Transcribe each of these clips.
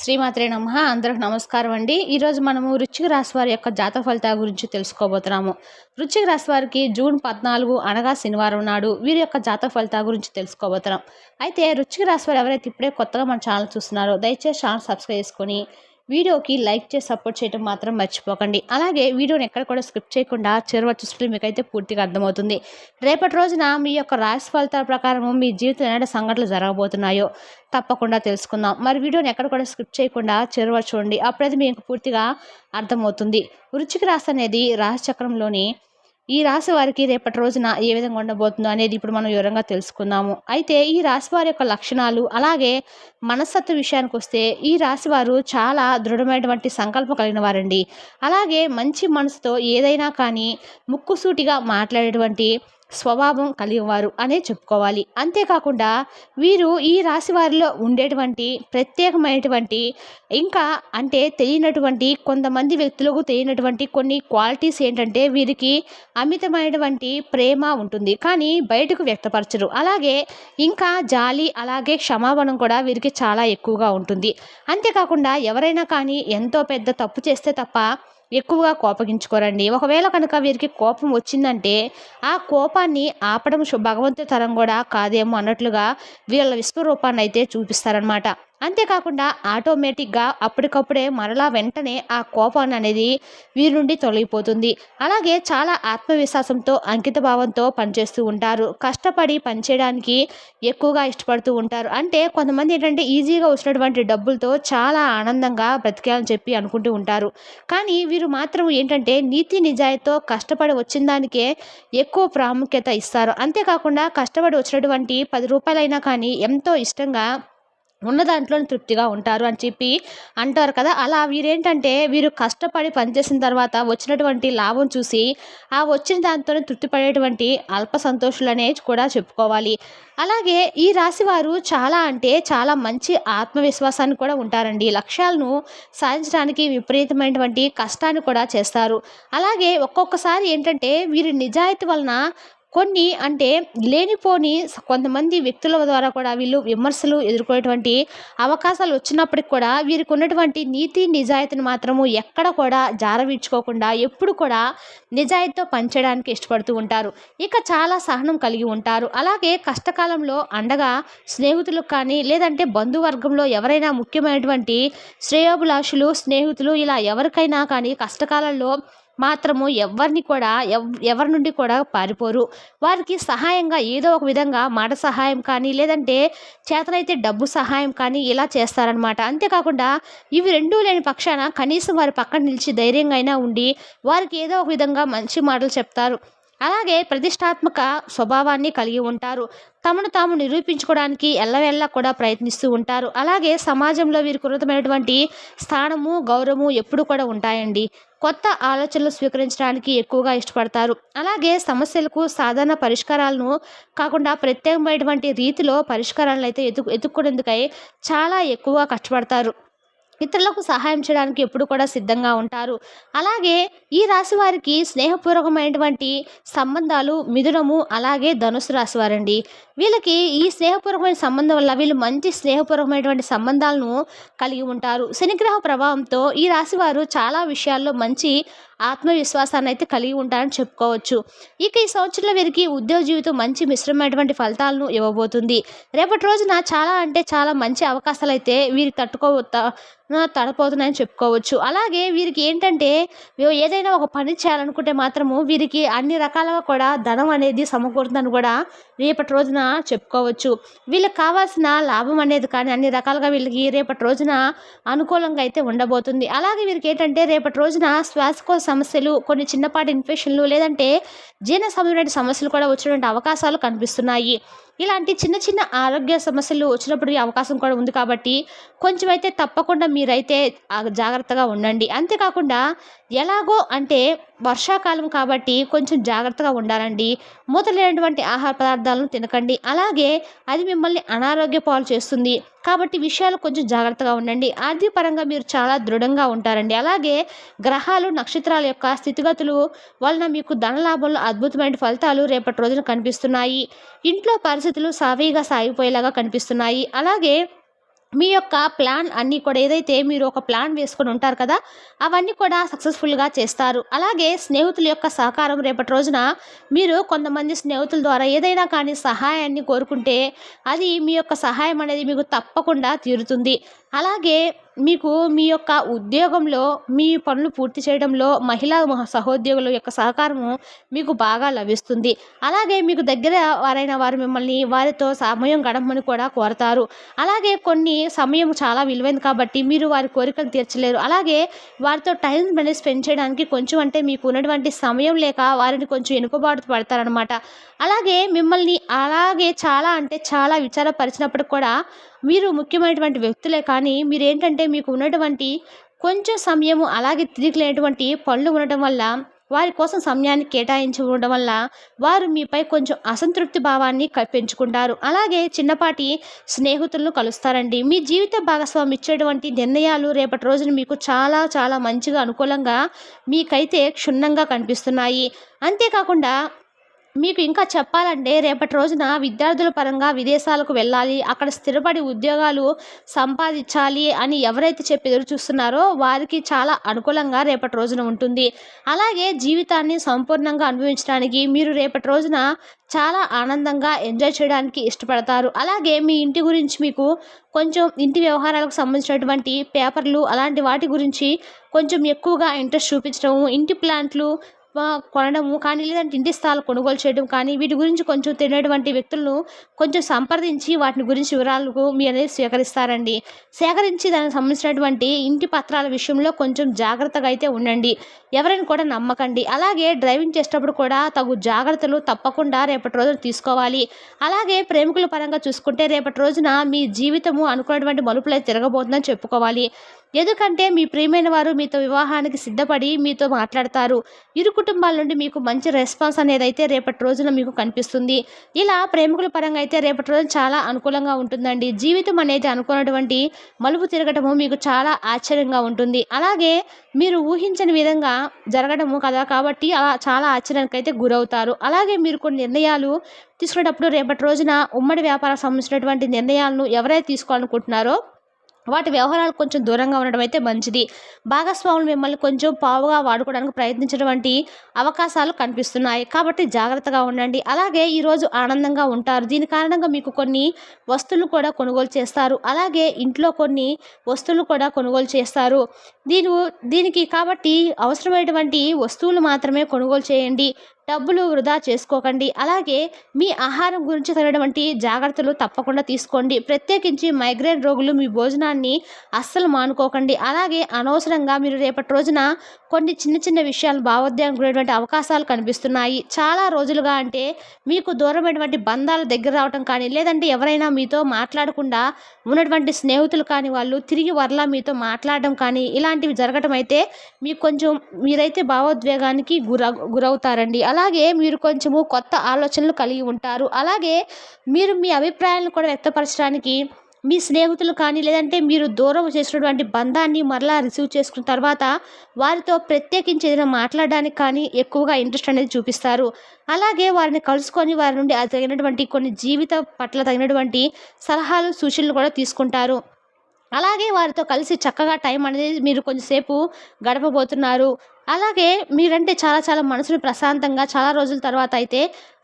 శ్రీమాత్రే నమ. అందరికి నమస్కారం అండి. ఈరోజు మనము రుచిక రాశి వారి యొక్క జాతక ఫలితాల గురించి తెలుసుకోబోతున్నాము. రుచిక రాశి వారికి జూన్ పద్నాలుగు అనగా శనివారం నాడు వీరి యొక్క జాతక ఫలితాల గురించి తెలుసుకోబోతున్నాం. అయితే రుచిక రాశి వారు ఎవరైతే ఇప్పుడే కొత్తగా మన ఛానల్ చూస్తున్నారో దయచేసి ఛానల్ సబ్స్క్రైబ్ చేసుకొని వీడియోకి లైక్ చేసి సపోర్ట్ చేయడం మాత్రం మర్చిపోకండి. అలాగే వీడియోని ఎక్కడ కూడా స్కిప్ చేయకుండా చివరి చూస్తుంటే మీకైతే పూర్తిగా అర్థమవుతుంది. రేపటి రోజున మీ యొక్క రాశి ఫలితాల ప్రకారం మీ జీవితం ఎలాంటి సంఘటనలు జరగబోతున్నాయో తప్పకుండా తెలుసుకుందాం. మరి వీడియోని ఎక్కడ కూడా స్కిప్ చేయకుండా చివరి చూడండి. అప్పుడైతే మీకు పూర్తిగా అర్థమవుతుంది. వృచ్చిక రాశి అనేది రాశి చక్రంలోని ఈ రాశి వారికి రేపటి రోజున ఏ విధంగా ఉండబోతుందో అనేది ఇప్పుడు మనం వివరంగా తెలుసుకుందాము. అయితే ఈ రాశి వారి యొక్క లక్షణాలు అలాగే మనస్తత్వ విషయానికి వస్తే ఈ రాశి వారు చాలా దృఢమైనటువంటి సంకల్పం కలిగిన వారండి. అలాగే మంచి మనసుతో ఏదైనా కానీ ముక్కుసూటిగా మాట్లాడేటువంటి స్వభావం కలిగినవారు అనే చెప్పుకోవాలి. అంతేకాకుండా వీరు ఈ రాశి వారిలో ఉండేటువంటి ప్రత్యేకమైనటువంటి ఇంకా అంటే తెలియనటువంటి కొంతమంది వ్యక్తులకు తెలియనటువంటి కొన్ని క్వాలిటీస్ ఏంటంటే వీరికి అమితమైనటువంటి ప్రేమ ఉంటుంది. కానీ బయటకు వ్యక్తపరచరు. అలాగే ఇంకా జాలి అలాగే క్షమాపణం కూడా వీరికి చాలా ఎక్కువగా ఉంటుంది. అంతేకాకుండా ఎవరైనా కానీ ఎంతో పెద్ద తప్పు చేస్తే తప్ప ఎక్కువగా కోపగించుకోరండి. ఒకవేళ కనుక వీరికి కోపం వచ్చిందంటే ఆ కోపాన్ని ఆపడం భగవంతు తరం కూడా కాదేమో అన్నట్లుగా వీళ్ళ విశ్వరూపాన్ని అయితే చూపిస్తారనమాట అంతేకాకుండా ఆటోమేటిక్గా అప్పటికప్పుడే మరలా వెంటనే ఆ కోపాన్ని అనేది వీరి నుండి తొలగిపోతుంది. అలాగే చాలా ఆత్మవిశ్వాసంతో అంకిత భావంతో పనిచేస్తూ ఉంటారు. కష్టపడి పనిచేయడానికి ఎక్కువగా ఇష్టపడుతూ ఉంటారు. అంటే కొంతమంది ఏంటంటే ఈజీగా వచ్చినటువంటి డబ్బులతో చాలా ఆనందంగా బ్రతికేయాలని చెప్పి అనుకుంటూ ఉంటారు. కానీ వీరు మాత్రం ఏంటంటే నీతి నిజాయితో కష్టపడి వచ్చిన దానికే ఎక్కువ ప్రాముఖ్యత ఇస్తారు. అంతేకాకుండా కష్టపడి వచ్చినటువంటి పది రూపాయలైనా కానీ ఎంతో ఇష్టంగా ఉన్న దాంట్లోనే తృప్తిగా ఉంటారు అని చెప్పి అంటారు కదా. అలా వీరేంటంటే వీరు కష్టపడి పనిచేసిన తర్వాత వచ్చినటువంటి లాభం చూసి ఆ వచ్చిన దాంతోనే తృప్తి పడేటువంటి అల్ప సంతోషులనే కూడా చెప్పుకోవాలి. అలాగే ఈ రాశి వారు చాలా అంటే చాలా మంచి ఆత్మవిశ్వాసాన్ని కూడా ఉంటారండి. లక్ష్యాలను సాధించడానికి విపరీతమైనటువంటి కష్టాన్ని కూడా చేస్తారు. అలాగే ఒక్కొక్కసారి ఏంటంటే వీరి నిజాయితీ వలన కొన్ని అంటే లేనిపోని కొంతమంది వ్యక్తుల ద్వారా కూడా వీళ్ళు విమర్శలు ఎదుర్కొనేటువంటి అవకాశాలు వచ్చినప్పటికి కూడా వీరికి ఉన్నటువంటి నీతి నిజాయితీని మాత్రము ఎక్కడ కూడా జారవీడ్చుకోకుండా ఎప్పుడు కూడా నిజాయితీతో పనిచేయడానికి ఇష్టపడుతూ ఉంటారు. ఇక చాలా సహనం కలిగి ఉంటారు. అలాగే కష్టకాలంలో అండగా స్నేహితులకు కానీ లేదంటే బంధువర్గంలో ఎవరైనా ముఖ్యమైనటువంటి శ్రేయోభిలాషులు స్నేహితులు ఇలా ఎవరికైనా కానీ కష్టకాలంలో మాత్రము ఎవరిని కూడా ఎవరి నుండి కూడా పారిపోరు. వారికి సహాయంగా ఏదో ఒక విధంగా మాట సహాయం కానీ లేదంటే చేతనైతే డబ్బు సహాయం కానీ ఇలా చేస్తారనమాట అంతేకాకుండా ఇవి రెండూ లేని పక్షాన కనీసం వారి పక్కన నిలిచి ధైర్యంగా అయినా ఉండి వారికి ఏదో ఒక విధంగా మంచి మాటలు చెప్తారు. అలాగే ప్రతిష్టాత్మక స్వభావాన్ని కలిగి ఉంటారు. తమను తాము నిరూపించుకోవడానికి ఎల్లవెల్ల కూడా ప్రయత్నిస్తూ ఉంటారు. అలాగే సమాజంలో వీరికి ఉన్నతమైనటువంటి స్థానము గౌరవము ఎప్పుడు కూడా ఉంటాయండి. కొత్త ఆలోచనలు స్వీకరించడానికి ఎక్కువగా ఇష్టపడతారు. అలాగే సమస్యలకు సాధారణ పరిష్కారాలను కాకుండా ప్రత్యేకమైనటువంటి రీతిలో పరిష్కారాలను అయితే ఎదు ఎదుర్కొనేందుకై చాలా ఎక్కువగా కష్టపడతారు. ఇతరులకు సహాయం చేయడానికి ఎప్పుడు కూడా సిద్ధంగా ఉంటారు. అలాగే ఈ రాశి వారికి స్నేహపూర్వకమైనటువంటి సంబంధాలు మిథునము అలాగే ధనుసు రాశి వారండి. వీళ్ళకి ఈ స్నేహపూర్వకమైన సంబంధం వల్ల వీళ్ళు మంచి స్నేహపూర్వకమైనటువంటి సంబంధాలను కలిగి ఉంటారు. శనిగ్రహ ప్రభావంతో ఈ రాశి వారు చాలా విషయాల్లో మంచి ఆత్మవిశ్వాసాన్ని అయితే కలిగి ఉంటారని చెప్పుకోవచ్చు. ఇక ఈ సంవత్సరంలో వీరికి ఉద్యోగ జీవితం మంచి మిశ్రమైనటువంటి ఫలితాలను ఇవ్వబోతుంది. రేపటి రోజున చాలా అంటే చాలా మంచి అవకాశాలు అయితే వీరికి తట్టుకో తడపోతున్నాయని చెప్పుకోవచ్చు. అలాగే వీరికి ఏంటంటే ఏదైనా ఒక పని చేయాలనుకుంటే మాత్రము వీరికి అన్ని రకాలుగా కూడా ధనం అనేది సమకూరుతుందని కూడా రేపటి రోజున చెప్పుకోవచ్చు. వీళ్ళకి కావాల్సిన లాభం అనేది కానీ అన్ని రకాలుగా వీళ్ళకి రేపటి రోజున అనుకూలంగా అయితే ఉండబోతుంది. అలాగే వీరికి ఏంటంటే రేపటి రోజున శ్వాసకోశ సమస్యలు కొన్ని చిన్నపాటి ఇన్ఫెక్షన్లు లేదంటే జీర్ణ సంబంధమైన సమస్యలు కూడా వచ్చేటువంటి అవకాశాలు కనిపిస్తున్నాయి. ఇలాంటి చిన్న చిన్న ఆరోగ్య సమస్యలు వచ్చినప్పుడు అవకాశం కూడా ఉంది కాబట్టి కొంచెం అయితే తప్పకుండా మీరైతే జాగ్రత్తగా ఉండండి. అంతేకాకుండా ఎలాగో అంటే వర్షాకాలం కాబట్టి కొంచెం జాగ్రత్తగా ఉండాలండి. మూత లేనటువంటి ఆహార పదార్థాలను తినకండి. అలాగే అది మిమ్మల్ని అనారోగ్య పాలు చేస్తుంది. కాబట్టి విషయాలు కొంచెం జాగ్రత్తగా ఉండండి. ఆర్థిక పరంగా మీరు చాలా దృఢంగా ఉంటారండి. అలాగే గ్రహాలు నక్షత్రాల యొక్క స్థితిగతులు వలన మీకు ధనలాభంలో అద్భుతమైన ఫలితాలు రేపటి రోజున కనిపిస్తున్నాయి. ఇంట్లో పరిస్థితులు సావీగా సాగిపోయేలాగా కనిపిస్తున్నాయి. అలాగే మీ యొక్క ప్లాన్ అన్నీ కూడా ఏదైతే మీరు ఒక ప్లాన్ వేసుకొని ఉంటారు కదా అవన్నీ కూడా సక్సెస్ఫుల్గా చేస్తారు. అలాగే స్నేహితుల యొక్క సహకారం రేపటి రోజున మీరు కొంతమంది స్నేహితుల ద్వారా ఏదైనా కానీ సహాయాన్ని కోరుకుంటే అది మీ యొక్క సహాయం అనేది మీకు తప్పకుండా తీరుతుంది. అలాగే మీకు మీ యొక్క ఉద్యోగంలో మీ పనులు పూర్తి చేయడంలో మహిళా సహోద్యోగుల యొక్క సహకారము మీకు బాగా లభిస్తుంది. అలాగే మీకు దగ్గర వారైన వారు మిమ్మల్ని వారితో సమయం గడపమని కూడా కోరతారు. అలాగే కొన్ని సమయం చాలా విలువైంది కాబట్టి మీరు వారి కోరికలు తీర్చలేరు. అలాగే వారితో టైం మనీ స్పెండ్ చేయడానికి కొంచెం అంటే మీకు ఉన్నటువంటి సమయం లేక వారిని కొంచెం వెనుకబాటు పడతారనమాట అలాగే మిమ్మల్ని అలాగే చాలా అంటే చాలా విచారపరిచినప్పుడు కూడా మీరు ముఖ్యమైనటువంటి వ్యక్తులే కానీ మీరు ఏంటంటే మీకు ఉన్నటువంటి కొంచెం సమయము అలాగే తిరిగి లేనటువంటి పనులు ఉండటం వల్ల వారి కోసం సమయాన్ని కేటాయించి ఉండడం వల్ల వారు మీపై కొంచెం అసంతృప్తి భావాన్ని క- పెంచుకుంటారు. అలాగే చిన్నపాటి స్నేహితులను కలుస్తారండి. మీ జీవిత భాగస్వామి ఇచ్చేటువంటి నిర్ణయాలు రేపటి రోజున మీకు చాలా చాలా మంచిగా అనుకూలంగా మీకైతే క్షుణ్ణంగా కనిపిస్తున్నాయి. అంతేకాకుండా మీకు ఇంకా చెప్పాలంటే రేపటి రోజున విద్యార్థుల పరంగా విదేశాలకు వెళ్ళాలి అక్కడ స్థిరపడి ఉద్యోగాలు సంపాదించాలి అని ఎవరైతే చెప్పి ఎదురు చూస్తున్నారో వారికి చాలా అనుకూలంగా రేపటి రోజున ఉంటుంది. అలాగే జీవితాన్ని సంపూర్ణంగా అనుభవించడానికి మీరు రేపటి రోజున చాలా ఆనందంగా ఎంజాయ్ చేయడానికి ఇష్టపడతారు. అలాగే మీ ఇంటి గురించి మీకు కొంచెం ఇంటి వ్యవహారాలకు సంబంధించినటువంటి పేపర్లు అలాంటి వాటి గురించి కొంచెం ఎక్కువగా ఇంట్రెస్ట్ చూపించడం ఇంటి ప్లాంట్లు కొనడము కానీ లేదంటే ఇంటి స్థలాలు కొనుగోలు చేయడం కానీ వీటి గురించి కొంచెం తెలియనటువంటి వ్యక్తులను కొంచెం సంప్రదించి వాటిని గురించి వివరాలకు మీ అనేది స్వీకరిస్తారండి. సేకరించి దానికి సంబంధించినటువంటి ఇంటి పత్రాల విషయంలో కొంచెం జాగ్రత్తగా అయితే ఉండండి. ఎవరైనా కూడా నమ్మకండి. అలాగే డ్రైవింగ్ చేసేటప్పుడు కూడా తగు జాగ్రత్తలు తప్పకుండా రేపటి రోజున తీసుకోవాలి. అలాగే ప్రేమికుల పరంగా చూసుకుంటే రేపటి రోజున మీ జీవితము అనుకున్నటువంటి మలుపులై తిరగబోతుందని చెప్పుకోవాలి. ఎందుకంటే మీ ప్రియమైన వారు మీతో వివాహానికి సిద్ధపడి మీతో మాట్లాడతారు. ఇరు కుటుంబాల నుండి మీకు మంచి రెస్పాన్స్ అనేది అయితే రేపటి రోజున మీకు కనిపిస్తుంది. ఇలా ప్రేమికుల పరంగా అయితే రేపటి రోజు చాలా అనుకూలంగా ఉంటుందండి. జీవితం అనేది అనుకున్నటువంటి మలుపు తిరగటము మీకు చాలా ఆశ్చర్యంగా ఉంటుంది. అలాగే మీరు ఊహించని విధంగా జరగడము కదా కాబట్టి అలా చాలా ఆశ్చర్యానికి అయితే గురవుతారు. అలాగే మీరు కొన్ని నిర్ణయాలు తీసుకునేటప్పుడు రేపటి రోజున ఉమ్మడి వ్యాపారం సంబంధించినటువంటి నిర్ణయాలను ఎవరైతే తీసుకోవాలనుకుంటున్నారో వాటి వ్యవహారాలు కొంచెం దూరంగా ఉండడం అయితే మంచిది. భాగస్వాములు మిమ్మల్ని కొంచెం పావుగా వాడుకోవడానికి ప్రయత్నించినటువంటి అవకాశాలు కనిపిస్తున్నాయి. కాబట్టి జాగ్రత్తగా ఉండండి. అలాగే ఈరోజు ఆనందంగా ఉంటారు. దీని కారణంగా మీకు కొన్ని వస్తువులు కూడా కొనుగోలు చేస్తారు. అలాగే ఇంట్లో కొన్ని వస్తువులు కూడా కొనుగోలు చేస్తారు. దీని దీనికి కాబట్టి అవసరమైనటువంటి వస్తువులు మాత్రమే కొనుగోలు చేయండి. డబ్బులు వృధా చేసుకోకండి. అలాగే మీ ఆహారం గురించి తగినటువంటి జాగ్రత్తలు తప్పకుండా తీసుకోండి. ప్రత్యేకించి మైగ్రేన్ రోగులు మీ భోజనాన్ని అస్సలు మానుకోకండి. అలాగే అనవసరంగా మీరు రేపటి రోజున కొన్ని చిన్న చిన్న విషయాలు భావోద్వేగం గురేటువంటి అవకాశాలు కనిపిస్తున్నాయి. చాలా రోజులుగా అంటే మీకు దూరమైనటువంటి బంధాల దగ్గర రావటం కానీ లేదంటే ఎవరైనా మీతో మాట్లాడకుండా ఉన్నటువంటి స్నేహితులు కానీ వాళ్ళు తిరిగి వరలా మీతో మాట్లాడడం కానీ ఇలాంటివి జరగటం అయితే మీకు కొంచెం మీరైతే భావోద్వేగానికి గుర గురవుతారండి. అలాగే మీరు కొంచెము కొత్త ఆలోచనలు కలిగి ఉంటారు. అలాగే మీరు మీ అభిప్రాయాలను కూడా వ్యక్తపరచడానికి మీ స్నేహితులు కానీ లేదంటే మీరు దూరం చేసినటువంటి బంధాన్ని మరలా రిసీవ్ చేసుకున్న తర్వాత వారితో ప్రత్యేకించి ఏదైనా మాట్లాడడానికి కానీ ఎక్కువగా ఇంట్రెస్ట్ అనేది చూపిస్తారు. అలాగే వారిని కలుసుకొని వారి నుండి అది తగినటువంటి కొన్ని జీవిత పట్ల తగినటువంటి సలహాలు సూచనలు కూడా తీసుకుంటారు. అలాగే వారితో కలిసి చక్కగా టైం అనేది మీరు కొంచెంసేపు గడపబోతున్నారు. అలాగే మీరంటే చాలా చాలా మనసును ప్రశాంతంగా చాలా రోజుల తర్వాత అయితే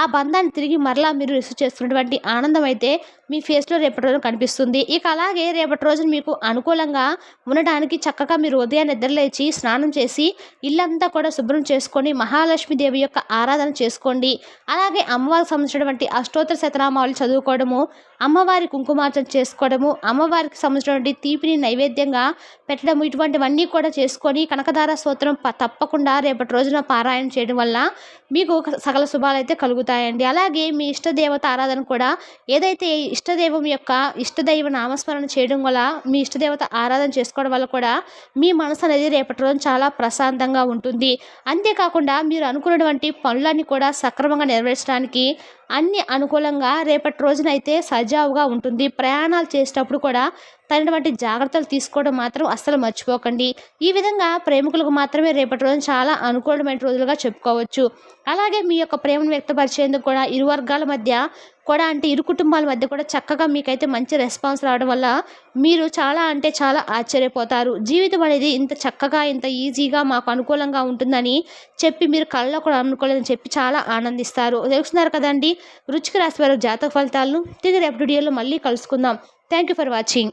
ఆ బంధాన్ని తిరిగి మరలా మీరు రిసీవ్ చేస్తున్నటువంటి ఆనందం అయితే మీ ఫేస్లో రేపటి రోజున కనిపిస్తుంది. ఇక అలాగే రేపటి రోజున మీకు అనుకూలంగా ఉండడానికి చక్కగా మీరు ఉదయాన్నే నిద్రలేచి స్నానం చేసి ఇల్లంతా కూడా శుభ్రం చేసుకొని మహాలక్ష్మీదేవి యొక్క ఆరాధన చేసుకోండి. అలాగే అమ్మవారికి సంబంధించినటువంటి అష్టోత్తర శతనామాలు చదువుకోవడము అమ్మవారి కుంకుమార్చన చేసుకోవడము అమ్మవారికి సంబంధించినటువంటి తీపిని నైవేద్యంగా పెట్టడము ఇటువంటివన్నీ కూడా చేసుకొని కనకదార స్తోత్రం తప్పకుండా రేపటి రోజున పారాయణ చేయడం వల్ల మీకు సకల శుభాలు అయితే కలుగుతాయండి. అలాగే మీ ఇష్టదేవత ఆరాధన కూడా ఏదైతే ఇష్టదైవం యొక్క ఇష్టదైవ నామస్మరణ చేయడం వల్ల మీ ఇష్టదేవత ఆరాధన చేసుకోవడం వల్ల కూడా మీ మనసు అనేది రేపటి రోజు చాలా ప్రశాంతంగా ఉంటుంది. అంతేకాకుండా మీరు అనుకున్నటువంటి పనులన్నీ కూడా సక్రమంగా నెరవేర్చడానికి అన్ని అనుకూలంగా రేపటి రోజునైతే సజావుగా ఉంటుంది. ప్రయాణాలు చేసేటప్పుడు కూడా తగినటువంటి జాగ్రత్తలు తీసుకోవడం మాత్రం అస్సలు మర్చిపోకండి. ఈ విధంగా ప్రేమికులకు మాత్రమే రేపటి రోజు చాలా అనుకూలమైన రోజులుగా చెప్పుకోవచ్చు. అలాగే మీ యొక్క ప్రేమను వ్యక్తపరిచేందుకు కూడా ఇరు వర్గాల మధ్య కూడా అంటే ఇరు కుటుంబాల మధ్య కూడా చక్కగా మీకైతే మంచి రెస్పాన్స్ రావడం వల్ల మీరు చాలా అంటే చాలా ఆశ్చర్యపోతారు. జీవితం అనేది ఇంత చక్కగా ఇంత ఈజీగా మాకు అనుకూలంగా ఉంటుందని చెప్పి మీరు కళ్ళలో కూడా అనుకోలేదని చెప్పి చాలా ఆనందిస్తారు. తెలుస్తున్నారు కదండి? రుచికి రాశి వారి జాతక ఫలితాలను తిరిగి రేపు వీడియోలో మళ్ళీ కలుసుకుందాం. Thank you for watching